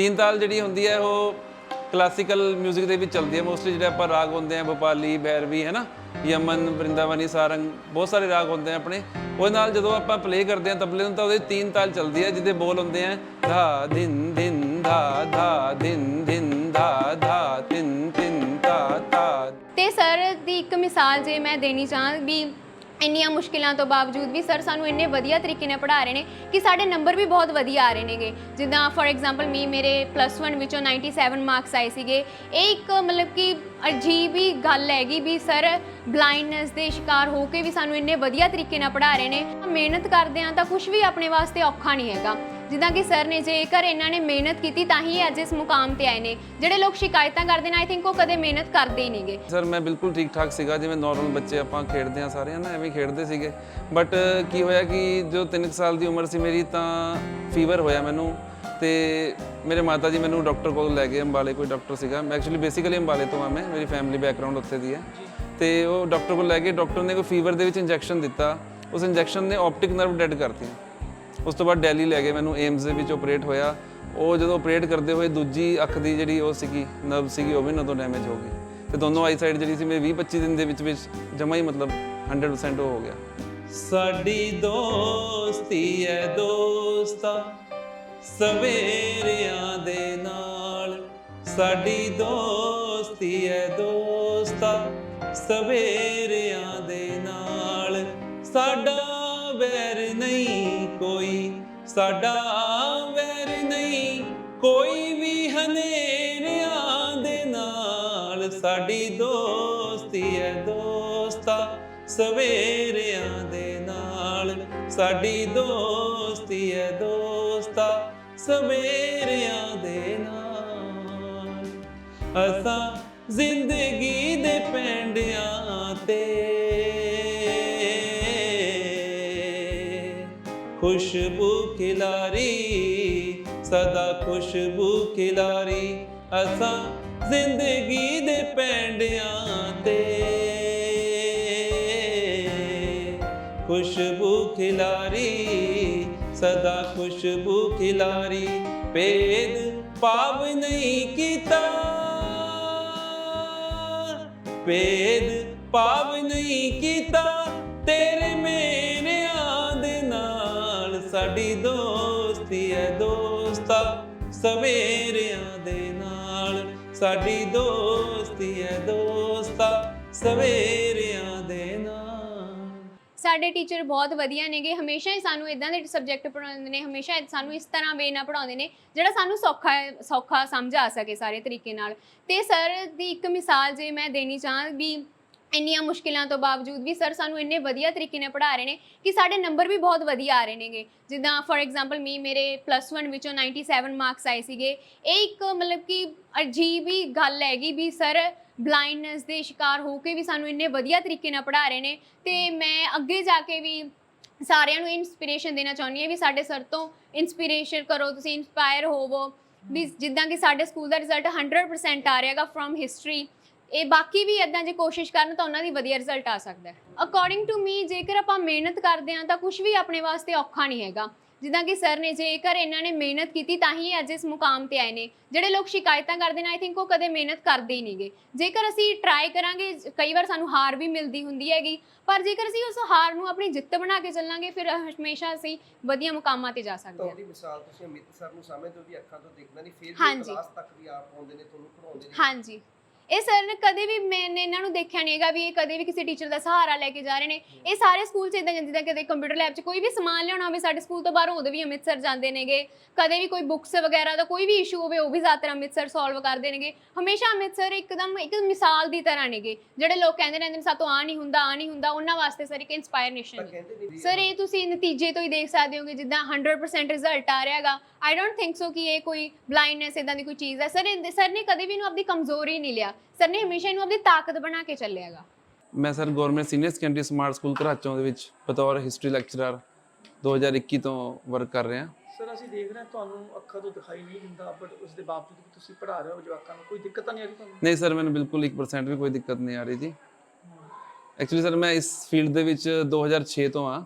ਤਿੰਨ ਤਾਲ ਜਿਹੜੀ ਹੁੰਦੀ ਹੈ, ਉਹ ਕਲਾਸੀਕਲ 뮤직 ਦੇ ਵਿੱਚ ਚੱਲਦੀ ਹੈ। ਮੋਸਟਲੀ ਜਿਹੜੇ ਆਪਾਂ ਰਾਗ ਹੁੰਦੇ ਆ ਭੋਪਾਲੀ ਭੈਰਵੀ ਹੈ ਨਾ? ਯਮਨ ਬ੍ਰਿੰਦਾਵਨੀ ਸਾਰੰਗ, ਬਹੁਤ ਸਾਰੇ ਰਾਗ ਹੁੰਦੇ ਆ ਆਪਣੇ। ਉਹਦੇ ਨਾਲ ਜਦੋਂ ਆਪਾਂ ਪਲੇ ਕਰਦੇ ਆ ਤਬਲੇ ਨੂੰ, ਤਾਂ ਉਹਦੇ ਤਿੰਨ ਤਾਲ ਚੱਲਦੀ ਹੈ ਜਿਹਦੇ ਬੋਲ ਹੁੰਦੇ ਆ, ਧਾ ਦਿਨ ਦਿਨ ਧਾ ਧਾ ਦਿਨ ਦਿਨ ਧਾ ਧਾ ਤਿੰਨ ਤਿੰਨ ਧਾ ਧਾ। ਤੇ ਸਰ ਦੀ ਇੱਕ ਮਿਸਾਲ ਜੇ ਮੈਂ ਦੇਣੀ ਚਾਹਾਂ ਵੀ ਇੰਨੀਆਂ ਮੁਸ਼ਕਿਲਾਂ ਤੋਂ ਬਾਵਜੂਦ ਵੀ ਸਰ ਸਾਨੂੰ ਇੰਨੇ ਵਧੀਆ ਤਰੀਕੇ ਨਾਲ ਪੜ੍ਹਾ ਰਹੇ ਨੇ ਕਿ ਸਾਡੇ ਨੰਬਰ ਵੀ ਬਹੁਤ ਵਧੀਆ ਆ ਰਹੇ ਨੇਗੇ। ਜਿੱਦਾਂ ਫੋਰ ਐਗਜ਼ਾਮਪਲ ਮੀ ਮੇਰੇ ਪਲੱਸ 1 ਵਿੱਚੋਂ 97 ਮਾਰਕਸ ਆਏ ਸੀਗੇ। ਇਹ ਇੱਕ ਮਤਲਬ ਕਿ ਅਜੀਬ ਹੀ ਗੱਲ ਹੈਗੀ ਵੀ ਸਰ ਬਲਾਈਂਡਨੈਸ ਦੇ ਸ਼ਿਕਾਰ ਹੋ ਕੇ ਵੀ ਸਾਨੂੰ ਇੰਨੇ ਵਧੀਆ ਤਰੀਕੇ ਨਾਲ ਪੜ੍ਹਾ ਰਹੇ ਨੇ। ਮਿਹਨਤ ਕਰਦੇ ਆ ਤਾਂ ਕੁਝ ਵੀ ਆਪਣੇ ਵਾਸਤੇ ਔਖਾ ਨਹੀਂ ਹੈਗਾ। ਜਿੱਦਾਂ ਕਿ ਸਰ ਨੇ ਜੇਕਰ ਇਹਨਾਂ ਨੇ ਮਿਹਨਤ ਕੀਤੀ ਤਾਂ ਹੀ ਅੱਜ ਇਸ ਮੁਕਾਮ ਤੇ ਆਏ ਨੇ। ਜਿਹੜੇ ਲੋਕ ਸ਼ਿਕਾਇਤਾਂ ਕਰਦੇ ਨੇ ਆਈ ਥਿੰਕ ਉਹ ਕਦੇ ਮਿਹਨਤ ਕਰਦੇ ਹੀ ਨਹੀਂਗੇ ਸਰ, ਮੈਂ ਬਿਲਕੁਲ ਠੀਕ ਠਾਕ ਸੀਗਾ। ਜਿਵੇਂ ਨਾਰਮਲ ਬੱਚੇ ਆਪਾਂ ਖੇਡਦੇ ਆ ਸਾਰੇ ਨਾ ਐਵੇਂ ਖੇਡਦੇ ਸੀਗੇ। ਬਟ ਕੀ ਹੋਇਆ ਕਿ ਜੋ 3 ਸਾਲ ਦੀ ਉਮਰ ਸੀ ਮੇਰੀ, ਤਾਂ ਫੀਵਰ ਹੋਇਆ ਮੈਨੂੰ। ਤੇ ਮੇਰੇ ਮਾਤਾ ਜੀ ਮੈਨੂੰ ਡਾਕਟਰ ਕੋਲ ਲੈ ਗਏ, ਅੰਬਾਲੇ ਕੋਈ ਡਾਕਟਰ ਸੀਗਾ। ਮੈਂ ਐਕਚੁਅਲੀ ਬੇਸਿਕਲੀ ਅੰਬਾਲੇ ਤੋਂ ਆ ਮੈਂ, ਮੇਰੀ ਫੈਮਿਲੀ ਬੈਕਗ੍ਰਾਉਂਡ ਉੱਥੇ ਦੀ ਹੈ। ਤੇ ਉਹ ਡਾਕਟਰ ਕੋਲ ਲੈ ਗਏ। ਡਾਕਟਰ ਨੇ ਕੋਈ ਫੀਵਰ ਦੇ ਵਿੱਚ ਇੰਜੈਕਸ਼ਨ ਦਿੱਤਾ। ਉਸ ਇੰਜੈਕਸ਼ਨ ਨੇ ਆਪਟਿਕ ਨਰਵ ਡੈਡ ਕਰਤੀ। ਉਸ ਤੋਂ ਬਾਅਦ ਦਿੱਲੀ ਲੈ ਗਏ ਮੈਨੂੰ ਏਮਸ ਦੇ ਵਿੱਚ ਆਪਰੇਟ ਹੋਇਆ। ਉਹ ਜਦੋਂ ਆਪਰੇਟ ਕਰਦੇ ਹੋਏ ਦੂਜੀ ਅੱਖ ਦੀ ਜਿਹੜੀ ਉਹ ਸੀਗੀ ਨਰਵ ਸੀਗੀ, ਉਹ ਵੀ ਨਦੋਂ ਡੈਮੇਜ ਹੋ ਗਈ। ਤੇ ਦੋਨੋਂ ਆਈ ਸਾਈਡ ਜਿਹੜੀ ਸੀ ਮੇਰੀ 20 25 ਦਿਨ ਦੇ ਵਿੱਚ ਵਿੱਚ ਜਮਾ ਹੀ ਮਤਲਬ 100% ਉਹ ਹੋ ਗਿਆ। ਸਾਡੀ ਦੋਸਤੀ ਹੈ ਦੋਸਤਾ ਸਵੇਰਿਆਂ ਦੇ ਨਾਲ। ਸਾਡੀ ਦੋਸਤੀ ਹੈ ਦੋਸਤਾ ਸਵੇਰਿਆਂ ਦੇ ਨਾਲ। ਸਾਡਾ ਵੈਰ ਨਹੀਂ ਕੋਈ, ਸਾਡਾ ਵੈਰ ਨਹੀਂ ਕੋਈ ਵੀ ਹਨੇਰਿਆਂ ਦੇ ਨਾਲ। ਸਾਡੀ ਦੋਸਤੀ ਹੈ ਦੋਸਤਾ ਸਵੇਰਿਆਂ ਦੇ ਨਾਲ। ਸਾਡੀ ਦੋਸਤੀ ਹੈ ਦੋਸਤਾ ਸਵੇਰਿਆਂ ਦੇ ਨਾਲ। ਅਸਾਂ ਜ਼ਿੰਦਗੀ ਦੇ ਪੈਂਡਿਆਂ ਤੇ ਖੁਸ਼ਬੂ ਖਿਲਾਰੀ ਸਦਾ ਖੁਸ਼ਬੂ ਖਿਲਾਰੀ ਅਸਾਂ ਜ਼ਿੰਦਗੀ ਦੇ ਪੈਂਡਿਆਂ ਤੇ ਖੁਸ਼ਬੂ ਖਿਲਾਰੀ ਸਦਾ ਖੁਸ਼ਬੂ ਖਿਲਾਰੀ ਭੇਦ ਭਾਵ ਨਹੀਂ ਕੀਤਾ ਭੇਦ ਭਾਵ ਨਹੀਂ ਕੀਤਾ ਤੇਰੇ ਮੇਰਿਆਂ ਸਾਡੀ ਦੋਸਤੀ ਹੈ ਦੋਸਤਾ, ਸਵੇਰਿਆਂ ਦੇ ਨਾਲ। ਸਾਡੀ ਦੋਸਤੀ ਹੈ ਦੋਸਤਾ, ਸਵੇਰਿਆਂ ਦੇ ਨਾਲ। ਸਾਡੇ ਟੀਚਰ ਬਹੁਤ ਵਧੀਆ ਨੇਗੇ, ਹਮੇਸ਼ਾ ਹੀ ਸਾਨੂੰ ਇਦਾਂ ਦੇ ਸਬਜੈਕਟ ਪੜ੍ਹਾਉਂਦੇ ਨੇ, ਹਮੇਸ਼ਾ ਹੀ ਸਾਨੂੰ ਇਸ ਤਰ੍ਹਾਂ ਵੇ ਨਾਲ ਪੜ੍ਹਾਉਂਦੇ ਨੇ, ਜਿਹੜਾ ਸਾਨੂੰ ਸੌਖਾ ਸੌਖਾ ਸਮਝ ਆ ਸਕੇ ਸਾਰੇ ਤਰੀਕੇ ਨਾਲ। ਤੇ ਸਰ ਦੀ ਇੱਕ ਮਿਸਾਲ ਜੇ ਮੈਂ ਦੇਣੀ ਚਾਹਾਂ ਵੀ ਇੰਨੀਆਂ ਮੁਸ਼ਕਿਲਾਂ ਤੋਂ ਬਾਵਜੂਦ ਵੀ ਸਰ ਸਾਨੂੰ ਇੰਨੇ ਵਧੀਆ ਤਰੀਕੇ ਨਾਲ ਪੜ੍ਹਾ ਰਹੇ ਨੇ ਕਿ ਸਾਡੇ ਨੰਬਰ ਵੀ ਬਹੁਤ ਵਧੀਆ ਆ ਰਹੇ ਨੇਗੇ। ਜਿੱਦਾਂ ਫੋਰ ਐਗਜ਼ਾਮਪਲ ਮੀ ਮੇਰੇ ਪਲੱਸ 1 ਵਿੱਚੋਂ 97 ਮਾਰਕਸ ਆਏ ਸੀਗੇ। ਇਹ ਇੱਕ ਮਤਲਬ ਕਿ ਅਜੀਬ ਹੀ ਗੱਲ ਹੈਗੀ ਵੀ ਸਰ ਬਲਾਈਂਡਨੈਸ ਦੇ ਸ਼ਿਕਾਰ ਹੋ ਕੇ ਵੀ ਸਾਨੂੰ ਇੰਨੇ ਵਧੀਆ ਤਰੀਕੇ ਨਾਲ ਪੜ੍ਹਾ ਰਹੇ ਨੇ ਤੇ ਮੈਂ ਅੱਗੇ ਜਾ ਕੇ ਵੀ ਸਾਰਿਆਂ ਨੂੰ ਇਨਸਪੀਰੇਸ਼ਨ ਦੇਣਾ ਚਾਹੁੰਦੀ ਹਾਂ ਵੀ ਸਾਡੇ ਸਰ ਤੋਂ ਇਨਸਪੀਰੇਸ਼ਨ ਕਰੋ, ਤੁਸੀਂ ਇਨਸਪਾਇਰ ਹੋਵੋ। ਵੀ ਜਿੱਦਾਂ ਕਿ ਸਾਡੇ ਸਕੂਲ ਦਾ ਰਿਜ਼ਲਟ 100% ਆ ਰਿਹਾਗਾ ਫਰੋਮ ਹਿਸਟਰੀ ਇਹ ਬਾਕੀ ਵੀ ਇਦਾਂ ਜੇ ਕੋਸ਼ਿਸ਼ ਕਰਨ ਤਾਂ ਉਹਨਾਂ ਦੀ ਵਧੀਆ ਰਿਜ਼ਲਟ ਆ ਸਕਦਾ ਹੈ। ਅਕੋਰਡਿੰਗ ਟੂ ਮੀ ਜੇਕਰ ਆਪਾਂ ਮਿਹਨਤ ਕਰਦੇ ਹਾਂ ਤਾਂ ਕੁਝ ਵੀ ਆਪਣੇ ਵਾਸਤੇ ਔਖਾ ਨਹੀਂ ਹੈਗਾ। ਜਿੱਦਾਂ ਕਿ ਸਰ ਨੇ ਜੇਕਰ ਇਹਨਾਂ ਨੇ ਮਿਹਨਤ ਕੀਤੀ ਤਾਂ ਹੀ ਅੱਜ ਇਸ ਮੁਕਾਮ ਤੇ ਆਏ ਨੇ। ਜਿਹੜੇ ਲੋਕ ਸ਼ਿਕਾਇਤਾਂ ਕਰਦੇ ਨੇ ਆਈ ਥਿੰਕ ਉਹ ਕਦੇ ਮਿਹਨਤ ਕਰਦੇ ਹੀ ਨਹੀਂਗੇ। ਜੇਕਰ ਅਸੀਂ ਟਰਾਈ ਕਰਾਂਗੇ ਕਈ ਵਾਰ ਸਾਨੂੰ ਹਾਰ ਵੀ ਮਿਲਦੀ ਹੁੰਦੀ ਹੈਗੀ। ਪਰ ਜੇਕਰ ਅਸੀਂ ਉਸ ਹਾਰ ਨੂੰ ਆਪਣੀ ਜਿੱਤ ਬਣਾ ਕੇ ਚੱਲਾਂਗੇ ਫਿਰ ਹਮੇਸ਼ਾ ਅਸੀਂ ਵਧੀਆ ਮੁਕਾਮਾਂ ਤੇ ਜਾ ਸਕਦੇ ਹਾਂ। ਤੁਹਾਡੀ ਮਿਸਾਲ ਤੁਸੀਂ ਅਮਿਤ ਸਰ ਨੂੰ ਸਮਝਦੇ ਹੋ ਵੀ ਅੱਖਾਂ ਤੋਂ ਦੇਖਣਾ ਨਹੀਂ ਫਿਰ ਵੀ ਹਾਂਜੀ। ਕਲਾਸ ਤੱਕ ਵੀ ਆਪ ਆਉਂਦੇ ਨੇ ਤੁਹਾਨੂੰ ਪੜਾਉਂਦੇ ਨੇ। ਹਾਂਜੀ। ਇਹ ਸਰ ਨੇ ਕਦੇ ਵੀ ਮੈਨੇ ਇਹਨਾਂ ਨੂੰ ਦੇਖਿਆ ਨਹੀਂ ਹੈਗਾ ਵੀ ਇਹ ਕਦੇ ਵੀ ਕਿਸੇ ਟੀਚਰ ਦਾ ਸਹਾਰਾ ਲੈ ਕੇ ਜਾ ਰਹੇ ਨੇ। ਇਹ ਸਾਰੇ ਸਕੂਲ ਚ ਇਦਾਂ ਜਿੱਦਾਂ ਕਦੇ ਕੰਪਿਊਟਰ ਲੈਬ ਚ ਕੋਈ ਵੀ ਸਮਾਨ ਲਿਆਉਣਾ ਹੋਵੇ ਸਾਡੇ ਸਕੂਲ ਤੋਂ ਬਾਹਰੋਂ ਉਹਦੇ ਵੀ ਅੰਮ੍ਰਿਤਸਰ ਜਾਂਦੇ ਨੇਗੇ। ਕਦੇ ਵੀ ਕੋਈ ਬੁੱਕਸ ਵਗੈਰਾ ਦਾ ਕੋਈ ਵੀ ਇਸ਼ੂ ਹੋਵੇ ਉਹ ਵੀ ਜ਼ਿਆਦਾਤਰ ਅੰਮ੍ਰਿਤਸਰ ਸੋਲਵ ਕਰਦੇ ਨੇਗੇ ਹਮੇਸ਼ਾ ਅੰਮ੍ਰਿਤਸਰ ਇੱਕਦਮ ਇੱਕ ਮਿਸਾਲ ਦੀ ਤਰ੍ਹਾਂ ਨੇਗੇ। ਜਿਹੜੇ ਲੋਕ ਕਹਿੰਦੇ ਰਹਿੰਦੇ ਨੇ ਸਾਤੋਂ ਆ ਨਹੀਂ ਹੁੰਦਾ ਆ ਨਹੀਂ ਹੁੰਦਾ ਉਹਨਾਂ ਵਾਸਤੇ ਸਰ ਇੱਕ ਇਨਸਪਾਇਰੇਸ਼ਨ ਸਰ ਇਹ ਤੁਸੀਂ ਨਤੀਜੇ ਤੋਂ ਹੀ ਦੇਖ ਸਕਦੇ ਹੋਗੇ ਜਿੱਦਾਂ 100% ਰਿਜ਼ਲਟ ਆ ਰਿਹਾਗਾ ਆਈ ਡੋਨਟ ਥਿੰਕ ਸੋ ਕਿ ਇਹ ਕੋਈ ਬਲਾਈਂਡਨੈਸ ਇਦਾਂ ਦੀ ਕੋਈ ਚੀਜ਼ ਹੈ। ਸਰ ਸਰ ਨੇ ਕਦੇ ਵੀ ਇਹਨੂੰ ਆਪਣੀ ਕਮਜ਼ੋਰੀ ਨਹੀਂ ਲਿਆ। ਸਰ ਨੇ ਹਮੇਸ਼ਾ ਇਹਨੂੰ ਆਪਣੀ ਤਾਕਤ ਬਣਾ ਕੇ ਚੱਲਿਆਗਾ ਮੈਂ sir government senior secondary smart school Gharachon ਦੇ ਵਿੱਚ ਬਤੌਰ ਹਿਸਟਰੀ ਲੈਕਚਰਰ 2021 ਤੋਂ ਵਰਕ ਕਰ ਰਿਹਾ। ਸਰ ਅਸੀਂ ਦੇਖ ਰਹੇ ਹਾਂ ਤੁਹਾਨੂੰ ਅੱਖਾਂ ਤੋਂ ਦਿਖਾਈ ਨਹੀਂ ਦਿੰਦਾ ਬਟ ਉਸ ਦੇ ਬਾਵਜੂਦ ਵੀ ਤੁਸੀਂ ਪੜ੍ਹਾ ਰਹੇ ਹੋ ਜਵਾਕਾਂ ਨੂੰ ਕੋਈ ਦਿੱਕਤ ਤਾਂ ਨਹੀਂ ਆ ਰਹੀ ਤੁਹਾਨੂੰ? ਨਹੀਂ ਸਰ ਮੈਨੂੰ ਬਿਲਕੁਲ 1% ਵੀ ਕੋਈ ਦਿੱਕਤ ਨਹੀਂ ਆ ਰਹੀ ਜੀ। ਐਕਚੁਅਲੀ ਸਰ ਮੈਂ ਇਸ ਫੀਲਡ ਦੇ ਵਿੱਚ 2006 ਤੋਂ ਆ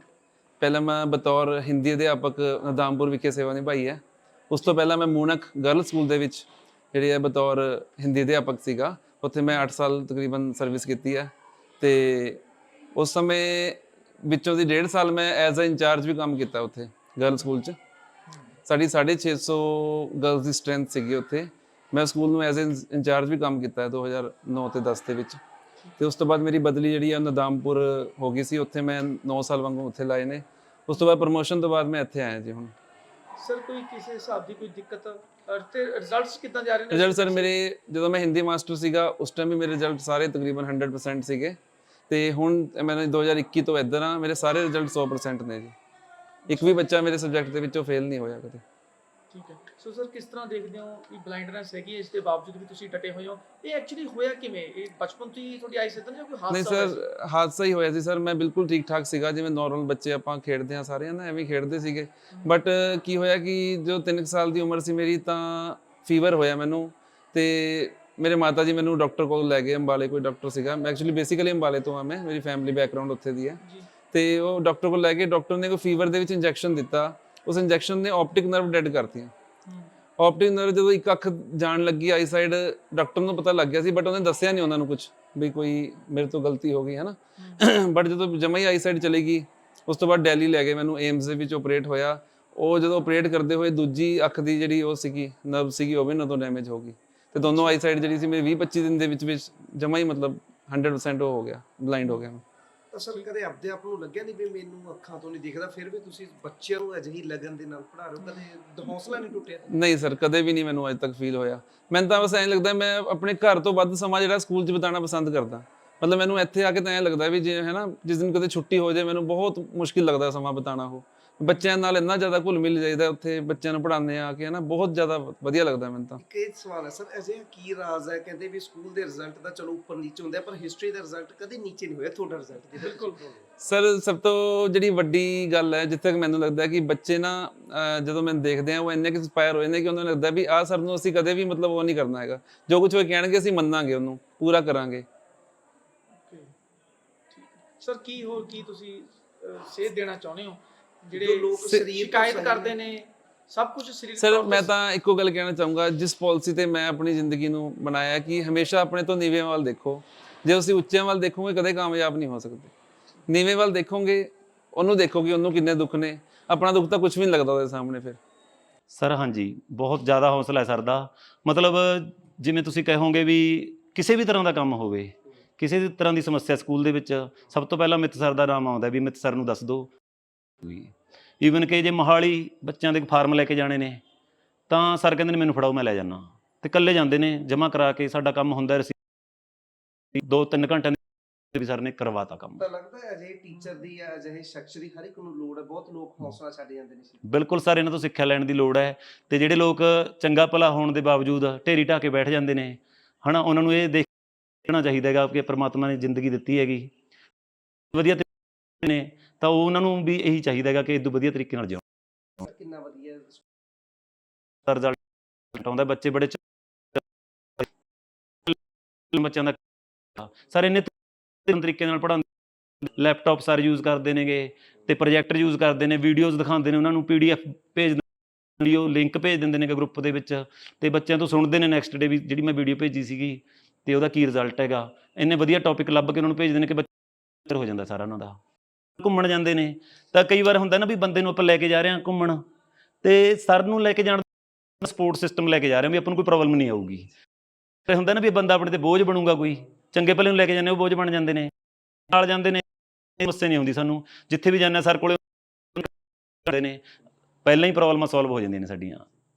ਪਹਿਲਾਂ ਮੈਂ ਬਤੌਰ ਹਿੰਦੀ ਅਧਿਆਪਕ ਨਦਾਮਪੁਰ ਵਿਖੇ ਸੇਵਾ ਨਿਭਾਈ ਹੈ। ਉਸ ਤੋਂ ਪਹਿਲਾਂ ਮੈਂ ਮੂਨਕ ਗਰਲ ਸਕੂਲ ਦੇ ਵਿੱਚ ਜਿਹੜੀ ਹੈ ਬਤੌਰ ਹਿੰਦੀ ਅਧਿਆਪਕ ਸੀਗਾ। ਉੱਥੇ ਮੈਂ 8 ਸਾਲ ਤਕਰੀਬਨ ਸਰਵਿਸ ਕੀਤੀ ਹੈ ਤੇ ਉਸ ਸਮੇਂ ਵਿੱਚੋਂ ਦੀ ਡੇਢ ਸਾਲ ਮੈਂ ਐਜ਼ ਅ ਇੰਚਾਰਜ ਵੀ ਕੰਮ ਕੀਤਾ ਉੱਥੇ ਗਰਲ ਸਕੂਲ 'ਚ। ਸਾਡੀ 650 ਗਰਲਸ ਦੀ ਸਟਰੈਂਥ ਸੀਗੀ ਉੱਥੇ। ਮੈਂ ਸਕੂਲ ਨੂੰ ਐਜ਼ ਇੰਚਾਰਜ ਵੀ ਕੰਮ ਕੀਤਾ ਹੈ 2009 ਤੇ 10 ਦੇ ਵਿੱਚ। ਤੇ ਉਸ ਤੋਂ ਬਾਅਦ ਮੇਰੀ ਬਦਲੀ ਜਿਹੜੀ ਹੈ ਨਦਾਮਪੁਰ ਹੋ ਗਈ ਸੀ, ਉੱਥੇ ਮੈਂ 9 ਸਾਲ ਵਾਂਗੂ ਉੱਥੇ ਲਾਏ ਨੇ। ਉਸ ਤੋਂ ਬਾਅਦ ਪ੍ਰਮੋਸ਼ਨ ਤੋਂ ਬਾਅਦ ਮੈਂ ਇੱਥੇ ਆਇਆ ਜੀ ਹੁਣ। ਸਰ, ਕੋਈ ਕਿਸੇ ਹਿਸਾਬ ਦੀ ਕੋਈ ਦਿੱਕਤ? ਅਰ ਤੇ ਰਿਜ਼ਲਟਸ ਕਿੱਦਾਂ ਜਾ ਰਹੇ ਨੇ? ਰਿਜ਼ਲਟ ਸਰ, ਮੇਰੇ ਜਦੋਂ ਮੈਂ ਹਿੰਦੀ ਮਾਸਟਰ ਸੀਗਾ, ਉਸ ਟਾਈਮ ਵੀ ਮੇਰੇ ਰਿਜ਼ਲਟ ਸਾਰੇ ਤਕਰੀਬਨ 100% ਸੀਗੇ। ਤੇ ਹੁਣ ਮੈਂ 2021 ਤੋਂ ਇੱਧਰ ਆ ਮੇਰੇ ਸਾਰੇ ਰਿਜ਼ਲਟ 100% ਨੇ ਜੀ। ਇੱਕ ਵੀ ਬੱਚਾ ਮੇਰੇ ਸਬਜੈਕਟ ਦੇ ਵਿੱਚੋਂ ਫੇਲ ਨਹੀਂ ਹੋਇਆ ਕਦੇ। ਠੀਕ ਹੈ। ਸੋ ਸਰ ਕਿਸ ਤਰ੍ਹਾਂ ਦੇਖਦੇ ਹੋ ਕਿ ਬਲਾਈਂਡਨੈਸ ਹੈਗੀ ਹੈ ਇਸ ਦੇ ਬਾਵਜੂਦ ਵੀ ਤੁਸੀਂ ਡਟੇ ਹੋਏ ਹੋ? ਇਹ ਐਕਚੁਅਲੀ ਹੋਇਆ ਕਿਵੇਂ? ਇਹ ਬਚਪਨ ਤੋਂ ਹੀ ਤੁਹਾਡੀ ਆਈ ਸੀ ਜਾਂ ਕੋਈ ਹਾਦਸਾ ਨਹੀਂ ਹੋਇਆ ਸਰ ਹਾਦਸਾ ਹੀ ਹੋਇਆ ਸੀ ਸਰ ਮੈਂ ਬਿਲਕੁਲ ਠੀਕ ਠਾਕ ਸੀਗਾ ਜਿਵੇਂ ਨਾਰਮਲ ਬੱਚੇ ਆਪਾਂ ਖੇਡਦੇ ਆ ਸਾਰੇ ਨਾ ਐਵੇਂ ਹੀ ਖੇਡਦੇ ਸੀਗੇ। ਬਟ ਕੀ ਹੋਇਆ ਕਿ ਜੋ 3 ਸਾਲ ਦੀ ਉਮਰ ਸੀ ਮੇਰੀ ਤਾਂ ਫੀਵਰ ਹੋਇਆ ਮੈਨੂੰ। ਤੇ ਮੇਰੇ ਮਾਤਾ ਜੀ ਮੈਨੂੰ ਡਾਕਟਰ ਕੋਲ ਲੈ ਗਏ ਅੰਬਾਲੇ ਕੋਈ ਡਾਕਟਰ ਸੀਗਾ। ਮੈਂ ਐਕਚੁਅਲੀ ਬੇਸਿਕਲੀ ਅੰਬਾਲੇ ਤੋਂ ਆ ਮੈਂ ਮੇਰੀ ਫੈਮਿਲੀ ਬੈਕਗ੍ਰਾਉਂਡ ਉੱਥੇ ਦੀ ਹੈ। ਜੀ। ਤੇ ਉਹ ਡਾਕਟਰ ਕੋਲ ਲੈ ਕੇ ਡਾਕਟਰ ਨੇ ਕੋਈ ਫੀਵਰ ਦੇ ਵਿੱਚ ਇੰਜੈਕਸ਼ਨ ਦਿੱਤਾ। ਉਸ ਇੰਜੈਕਸ਼ਨ ਨੇ ਆਪਟਿਕ ਨਰਵ ਡੈਡ ਕਰਤੀਆਂ। ਆਪਟਿਕ ਨਰਵ ਜਦੋਂ ਇੱਕ ਅੱਖ ਜਾਣ ਲੱਗੀ ਆਈ ਸਾਈਡ ਡਾਕਟਰ ਨੂੰ ਪਤਾ ਲੱਗ ਗਿਆ ਸੀ ਬਟ ਉਹਨੇ ਦੱਸਿਆ ਨਹੀਂ ਉਹਨਾਂ ਨੂੰ ਕੁਝ ਵੀ ਕੋਈ ਮੇਰੇ ਤੋਂ ਗਲਤੀ ਹੋ ਗਈ ਹੈ। ਨਾ ਬਟ ਜਦੋਂ ਜਮਾ ਹੀ ਆਈ ਸਾਈਡ ਚਲੀ ਗਈ ਉਸ ਤੋਂ ਬਾਅਦ ਦਿੱਲੀ ਲੈ ਗਏ ਮੈਨੂੰ ਏਮਸ ਦੇ ਵਿੱਚ ਆਪਰੇਟ ਹੋਇਆ। ਉਹ ਜਦੋਂ ਆਪਰੇਟ ਕਰਦੇ ਹੋਏ ਦੂਜੀ ਅੱਖ ਦੀ ਜਿਹੜੀ ਉਹ ਸੀਗੀ ਨਰਵ ਸੀਗੀ ਉਹ ਵੀ ਨਾ ਤੋਂ ਡੈਮੇਜ ਹੋ ਗਈ। ਤੇ ਦੋਨੋਂ ਆਈ ਸਾਈਡ ਜਿਹੜੀ ਸੀ ਮੇਰੀ 20 25 ਦਿਨ ਦੇ ਵਿੱਚ ਵਿੱਚ ਜਮਾ ਹੀ ਮਤਲਬ 100% ਉਹ ਹੋ ਗਿਆ ਬਲਾਈਂਡ ਹੋ ਗਿਆ। ਮੈਂ ਸਰ ਕਦੇ ਆਪਦੇ ਆਪ ਨੂੰ ਲੱਗਿਆ ਨਹੀਂ ਵੀ ਮੈਨੂੰ ਅੱਖਾਂ ਤੋਂ ਨਹੀਂ ਦਿਖਦਾ? ਫਿਰ ਵੀ ਤੁਸੀਂ ਬੱਚਿਆਂ ਨੂੰ ਅਜਿਹੀ ਲਗਨ ਦੇ ਨਾਲ ਪੜ੍ਹਾ ਰਹੇ ਹੋ? ਕਦੇ ਹੌਸਲਾ ਨਹੀਂ ਟੁੱਟਿਆ? ਨਹੀਂ ਸਰ ਕਦੇ ਵੀ ਨਹੀਂ ਮੈਨੂੰ ਅੱਜ ਤੱਕ ਫੀਲ ਹੋਇਆ। ਮੈਨੂੰ ਤਾਂ ਬਸ ਐਂ ਲੱਗਦਾ ਮੈਂ ਆਪਣੇ ਘਰ ਤੋਂ ਵੱਧ ਸਮਾਂ ਜਿਹੜਾ ਸਕੂਲ 'ਚ ਬਿਤਾਉਣਾ ਪਸੰਦ ਕਰਦਾ। ਮਤਲਬ ਮੈਨੂੰ ਇੱਥੇ ਆ ਕੇ ਤਾਂ ਐਂ ਲੱਗਦਾ ਵੀ ਜੇ ਹੈ ਨਾ ਜਿਸ ਦਿਨ ਕਦੇ ਛੁੱਟੀ ਹੋ ਜਾਏ ਮੈਨੂੰ ਬਹੁਤ ਮੁਸ਼ਕਿਲ ਲੱਗਦਾ ਸਮਾਂ ਬਿਤਾਉਣਾ ਉਹ। ਬੱਚਿਆਂ ਨਾਲ ਇੰਨਾ ਜ਼ਿਆਦਾ ਘੁਲ ਮਿਲ ਜਾਈਦਾ ਉੱਥੇ ਬੱਚਿਆਂ ਨੂੰ ਪੜ੍ਹਾਉਂਦੇ ਆ ਕੇ ਹੈ ਨਾ ਬਹੁਤ ਜ਼ਿਆਦਾ ਵਧੀਆ ਲੱਗਦਾ ਮੈਨੂੰ ਤਾਂ। ਇੱਕ ਇਹ ਸਵਾਲ ਹੈ ਸਰ ਅਜਿਹਾ ਕੀ ਰਾਜ਼ ਹੈ? ਕਹਿੰਦੇ ਵੀ ਸਕੂਲ ਦੇ ਰਿਜ਼ਲਟ ਤਾਂ ਚਲੋ ਉੱਪਰ ਨੀਚੇ ਹੁੰਦਾ ਪਰ ਹਿਸਟਰੀ ਦਾ ਰਿਜ਼ਲਟ ਕਦੇ ਨੀਚੇ ਨਹੀਂ ਹੋਇਆ ਤੁਹਾਡਾ ਰਿਜ਼ਲਟ ਬਿਲਕੁਲ। ਸਰ ਸਭ ਤੋਂ ਜਿਹੜੀ ਵੱਡੀ ਗੱਲ ਹੈ ਜਿੱਥੇ ਤੱਕ ਮੈਨੂੰ ਲੱਗਦਾ ਕਿ ਬੱਚੇ ਨਾ ਜਦੋਂ ਮੈਨੂੰ ਦੇਖਦੇ ਆ ਉਹ ਇੰਨੇ ਕਿ ਇੰਸਪਾਇਰ ਹੋ ਜਾਂਦੇ ਕਿ ਉਹਨਾਂ ਨੂੰ ਲੱਗਦਾ ਵੀ ਆਹ ਸਰ ਨੂੰ ਅਸੀਂ ਕਦੇ ਵੀ ਮਤਲਬ ਉਹ ਨਹੀਂ ਕਰਨਾ ਹੈਗਾ। ਜੋ ਕੁਝ ਉਹ ਕਹਿਣਗੇ ਅਸੀਂ ਮੰਨਾਂਗੇ ਉਹਨੂੰ ਪੂਰਾ ਕਰਾਂਗੇ। ਸਰ ਕੀ ਹੋਰ ਕੀ ਤੁਸੀਂ ਸੇਧ ਦੇਣਾ ਚਾਹੁੰਦੇ ਹੋ? ਜਿਹੜੇ ਲੋਕ ਸਰੀਰ ਸ਼ਿਕਾਇਤ ਕਰਦੇ ਨੇ। ਨੇ ਸਭ ਕੁਝ ਸਰੀਰ ਸਰ ਮੈਂ ਤਾਂ ਇੱਕੋ ਗੱਲ ਕਹਿਣਾ ਚਾਹੂੰਗਾ ਜਿਸ ਪਾਲਿਸੀ ਤੇ ਮੈਂ ਆਪਣੀ ਜ਼ਿੰਦਗੀ ਨੂੰ ਬਣਾਇਆ ਕਿ ਹਮੇਸ਼ਾ ਆਪਣੇ ਤੋਂ ਨੀਵੇਂ ਵੱਲ ਦੇਖੋ। ਜੇ ਤੁਸੀਂ ਉੱਚਿਆਂ ਵੱਲ ਦੇਖੋਗੇ ਕਦੇ ਕਾਮਯਾਬ ਨਹੀਂ ਹੋ ਸਕਦੇ। ਨੀਵੇਂ ਵੱਲ ਦੇਖੋਗੇ ਉਹਨੂੰ ਦੇਖੋਗੇ ਉਹਨੂੰ ਕਿੰਨੇ ਦੁੱਖ ਨੇ। ਆਪਣਾ ਦੁੱਖ ਤਾਂ ਕੁਝ ਵੀ ਨਹੀਂ ਲੱਗਦਾ ਉਹਦੇ ਸਾਹਮਣੇ ਫਿਰ। ਸਰ ਹਾਂਜੀ ਬਹੁਤ ਜ਼ਿਆਦਾ ਹੌਸਲਾ ਹੈ ਸਰ ਦਾ। ਮਤਲਬ ਜਿਵੇਂ ਤੁਸੀਂ ਕਹੋਗੇ ਵੀ ਕਿਸੇ ਵੀ ਤਰ੍ਹਾਂ ਦਾ ਕੰਮ ਹੋਵੇ ਕਿਸੇ ਵੀ ਤਰ੍ਹਾਂ ਦੀ ਸਮੱਸਿਆ ਸਕੂਲ ਦੇ ਵਿੱਚ ਸਭ ਤੋਂ ਪਹਿਲਾਂ ਮਿੱਤ ਸਰ ਦਾ ਨਾਮ ਆਉਂਦਾ ਵੀ ਮਿੱਤ ਸਰ ਨੂੰ ਦੱਸ ਦਿਓ। ਈਵਨ ਕਿ ਜੇ ਮੋਹਾਲੀ ਬੱਚਿਆਂ ਦੇ ਫਾਰਮ ਲੈ ਕੇ ਜਾਣੇ ਨੇ ਤਾਂ ਸਰ ਕਹਿੰਦੇ ਨੇ ਮੈਨੂੰ ਫੜਾਓ ਮੈਂ ਲੈ ਜਾਣਾ ਤੇ ਇਕੱਲੇ ਜਾਂਦੇ ਨੇ ਜਮ੍ਹਾਂ ਕਰਾ ਕੇ ਸਾਡਾ ਕੰਮ ਹੁੰਦਾ ਰਸੀ ਦੋ ਤਿੰਨ ਘੰਟਿਆਂ ਦੇ ਵੀ ਸਰ ਨੇ ਕਰਵਾਤਾ ਕੰਮ। ਤਾਂ ਲੱਗਦਾ ਹੈ ਅਜਿਹੇ ਟੀਚਰ ਦੀ ਜਾਂ ਅਜਿਹੇ ਸ਼ਖਸ ਦੀ ਹਰ ਇੱਕ ਨੂੰ ਲੋੜ ਹੈ। ਬਹੁਤ ਲੋਕ ਹੌਸਲਾ ਛੱਡ ਜਾਂਦੇ ਨੇ। ਸੀ ਬਿਲਕੁਲ ਸਰ ਇਹਨਾਂ ਤੋਂ ਸਿੱਖਿਆ ਲੈਣ ਦੀ ਲੋੜ ਹੈ। ਤੇ ਜਿਹੜੇ ਲੋਕ ਚੰਗਾ ਭਲਾ ਹੋਣ ਦੇ ਬਾਵਜੂਦ ਢੇਰੀ ਢਾਹ ਕੇ ਬੈਠ ਜਾਂਦੇ ਨੇ ਹਨਾ ਉਹਨਾਂ ਨੂੰ ਇਹ ਦੇਖਣਾ ਚਾਹੀਦਾ ਹੈਗਾ ਕਿ ਪ੍ਰਮਾਤਮਾ ਨੇ ਜ਼ਿੰਦਗੀ ਦਿੱਤੀ ਹੈਗੀ। ਵਧੀਆ ਨੇ ਤਾਂ ਉਹ ਉਹਨਾਂ ਨੂੰ ਵੀ ਇਹੀ ਚਾਹੀਦਾ ਹੈਗਾ ਕਿ ਇਦੋਂ ਵਧੀਆ ਤਰੀਕੇ ਨਾਲ ਜਿਉਣ। ਕਿੰਨਾ ਵਧੀਆ ਰਿਜ਼ਲਟ ਆਉਂਦਾ ਬੱਚੇ ਬੜੇ ਬੱਚਿਆਂ ਦਾ ਸਰ ਇੰਨੇ ਤਰੀਕੇ ਨਾਲ ਪੜ੍ਹਾਉਂਦੇ ਲੈਪਟਾਪ ਸਰ ਯੂਜ਼ ਕਰਦੇ ਨੇਗੇ ਤੇ ਪ੍ਰੋਜੈਕਟਰ ਯੂਜ਼ ਕਰਦੇ ਨੇ ਵੀਡੀਓਜ਼ ਦਿਖਾਉਂਦੇ ਨੇ ਉਹਨਾਂ ਨੂੰ ਪੀਡੀਐਫ ਭੇਜ ਵੀਡੀਓ ਲਿੰਕ ਭੇਜ ਦਿੰਦੇ ਨੇ ਗਰੁੱਪ ਦੇ ਵਿੱਚ। ਤੇ ਬੱਚਿਆਂ ਤੋਂ ਸੁਣਦੇ ਨੇ ਨੈਕਸਟ ਡੇ ਵੀ ਜਿਹੜੀ ਮੈਂ ਵੀਡੀਓ ਭੇਜੀ ਸੀਗੀ ਤੇ ਉਹਦਾ ਕੀ ਰਿਜ਼ਲਟ ਹੈਗਾ। ਇੰਨੇ ਵਧੀਆ ਟੌਪਿਕ ਲੱਭ ਕੇ ਉਹਨਾਂ ਨੂੰ ਭੇਜਦੇ ਨੇ ਕਿ ਬੱਚੇ ਹੋ ਜਾਂਦਾ ਸਾਰਾ ਉਹਨਾਂ ਦਾ। ਘੁੰਮਣ ਜਾਂਦੇ ਨੇ। ਤਾਂ ਕਈ ਵਾਰ ਹੁੰਦਾ ਨਾ ਵੀ ਬੰਦੇ ਨੂੰ ਆਪਾਂ ਲੈ ਕੇ ਜਾ ਰਹੇ ਹਾਂ ਘੁੰਮਣ। ਤੇ ਸਰ ਨੂੰ ਲੈ ਕੇ ਜਾਣ ਦਾ ਸਪੋਰਟ ਸਿਸਟਮ ਲੈ ਕੇ ਜਾ ਰਹੇ ਹਾਂ ਵੀ ਆਪਾਂ ਨੂੰ ਕੋਈ ਪ੍ਰੋਬਲਮ ਨਹੀਂ ਆਊਗੀ। ਤੇ ਹੁੰਦਾ ਨਾ ਵੀ ਬੰਦਾ ਆਪਣੇ ਤੇ ਬੋਝ ਬਣੂਗਾ ਕੋਈ। ਚੰਗੇ ਭਲੇ ਨੂੰ ਲੈ ਕੇ ਜਾਂਦੇ ਉਹ ਬੋਝ ਬਣ ਜਾਂਦੇ ਨੇ। ਨਾਲ ਜਾਂਦੇ ਨੇ, ਸਮੱਸਿਆ ਨਹੀਂ ਆਉਂਦੀ ਸਾਨੂੰ। ਜਿੱਥੇ ਵੀ ਜਾਂਦੇ ਹਾਂ, ਸਰ ਕੋਲੇ ਨੇ। ਪਹਿਲਾਂ ਹੀ ਪ੍ਰੋਬਲਮਾਂ ਸੋਲਵ ਹੋ ਜਾਂਦੀਆਂ ਨੇ ਸਾਡੀਆਂ।